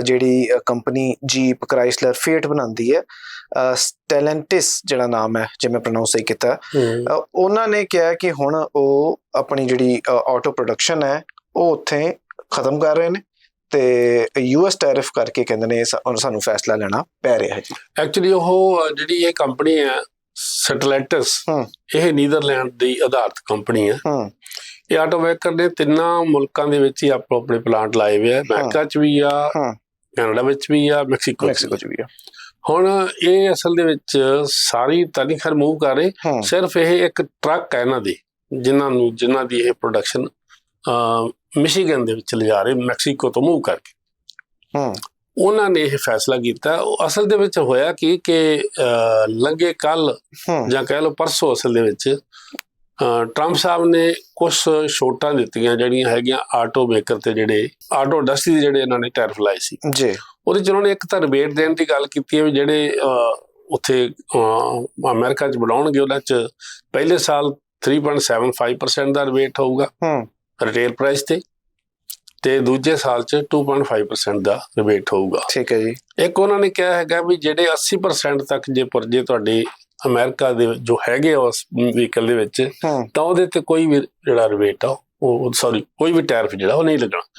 ਜਿਹੜੀ company jeep ਕ੍ਰਾਈਸਲਰ feet ਬਣਾਉਂਦੀ ਹੈ ਸਟੈਲੈਂਟਿਸ ਜਿਹੜਾ ਨਾਮ ਹੈ ਜੇ ਮੈਂ ਪ੍ਰੋਨਾਂਸ ਸਹੀ ਕੀਤਾ ਉਹਨਾਂ ਨੇ ਕਿਹਾ ਕਿ ਹੁਣ ਉਹ ਆਪਣੀ ਜਿਹੜੀ ਆਟੋ ਪ੍ਰੋਡਕਸ਼ਨ ਹੈ ਉਹ ਉੱਥੇ ਖਤਮ ਕਰ ਰਹੇ ਨੇ ਤੇ ਯੂਐਸ ਟੈਰਿਫ ਕਰਕੇ ਕਹਿੰਦੇ ਨੇ ਸਾਨੂੰ ਫੈਸਲਾ ਲੈਣਾ ਪੈ ਰਿਹਾ ਹੈ ਜੀ। ਐਕਚੁਅਲੀ ਉਹ ਜਿਹੜੀ ਇਹ ਕੰਪਨੀ ਹੈ ਸੈਟਲਾਈਟਸ। ਇਹ ਨੀਦਰਲੈਂਡ ਦੀ ਆਧਾਰਿਤ ਕੰਪਨੀ ਹੈ। ਇਹ ਆਟੋਮੇਕਰ ਨੇ ਤਿੰਨਾਂ ਮੁਲਕਾਂ ਦੇ ਵਿੱਚ ਹੀ ਆਪੋ ਆਪਣੇ ਪਲਾਂਟ ਲਾਏ ਹੋਏ ਆ। ਅਮਰੀਕਾ 'ਚ ਵੀ ਆ। ਕੈਨੇਡਾ ਵਿੱਚ ਵੀ ਆ ਮੈਕਸੀਕੋ 'ਚ ਮੈਕਸੀਕੋ ਵੀ ਆ। ਹੁਣ ਇਹ ਅਸਲ ਦੇ ਵਿੱਚ ਸਾਰੀ ਤਾਂ ਨਹੀਂ ਖੈਰ ਮੂਵ ਕਰ ਰਹੇ ਸਿਰਫ ਇਹ ਇੱਕ ਟਰੱਕ ਹੈ ਇਹਨਾਂ ਦੀ ਜਿਨ੍ਹਾਂ ਨੂੰ ਜਿਨ੍ਹਾਂ ਦੀ ਇਹ ਪ੍ਰੋਡਕਸ਼ਨ ਮਿਸ਼ੀਗਨ ਦੇ ਵਿੱਚ ਲਿਜਾ ਰਹੇ ਮੈਕਸੀਕੋ ਤੋਂ ਮੂਵ ਕਰਕੇ। ਹੂੰ। ਉਹਨਾਂ ਨੇ ਇਹ ਫੈਸਲਾ ਕੀਤਾ। ਉਹ ਅਸਲ ਦੇ ਵਿੱਚ ਹੋਇਆ ਕੀ ਕਿ ਲੰਘੇ ਕੱਲ ਜਾਂ ਕਹਿ ਲਓ ਪਰਸੋਂ ਅਸਲ ਦੇ ਵਿੱਚ ਟਰੰਪ ਸਾਹਿਬ ਨੇ ਕੁਝ ਛੋਟਾਂ ਦਿੱਤੀਆਂ ਜਿਹੜੀਆਂ ਹੈਗੀਆਂ ਆਟੋ ਮੇਕਰ ਤੇ ਜਿਹੜੇ ਆਟੋ ਇੰਡਸਟਰੀ ਦੇ ਜਿਹੜੇ ਇਹਨਾਂ ਨੇ ਟੈਰਿਫ ਲਾਏ ਸੀ। ਜੀ। ਉਹਦੇ ਚ ਉਹਨਾਂ ਨੇ ਇੱਕ ਤਾਂ ਰਿਬੇਟ ਦੇਣ ਦੀ ਗੱਲ ਕੀਤੀ ਹੈ ਵੀ ਜਿਹੜੇ ਉੱਥੇ ਅਮਰੀਕਾ ਚ ਬਣਾਉਣਗੇ ਉਹਨਾਂ ਚ ਪਹਿਲੇ ਸਾਲ 3.75% ਦਾ ਰਿਬੇਟ ਹੋਊਗਾ ਹੂੰ। ਰਿਟੇਲ ਪ੍ਰਾਈਸ ਤੇ ਤੇ ਦੂਜੇ ਸਾਲ ਚ 2.5% ਦਾ ਰਿਬੇਟ ਹੋਊਗਾ। ਠੀਕ ਹੈ ਜੀ। ਇੱਕ ਉਹਨਾਂ ਨੇ ਕਿਹਾ ਹੈਗਾ ਵੀ ਜਿਹੜੇ 80% ਤੱਕ ਜੇ ਪੁਰਜੇ ਤੁਹਾਡੇ ਅਮਰੀਕਾ ਦੇ ਜੋ ਹੈਗੇ ਉਸ ਵਹੀਕਲ ਦੇ ਵਿੱਚ ਤਾਂ ਉਹਦੇ ਤੇ ਕੋਈ ਵੀ ਜਿਹੜਾ ਰਿਬੇਟ ਆ ਉਹ ਸੌਰੀ ਕੋਈ ਵੀ ਟੈਰਿਫ ਜਿਹੜਾ ਉਹ ਨਹੀਂ ਲੱਗਣਾ।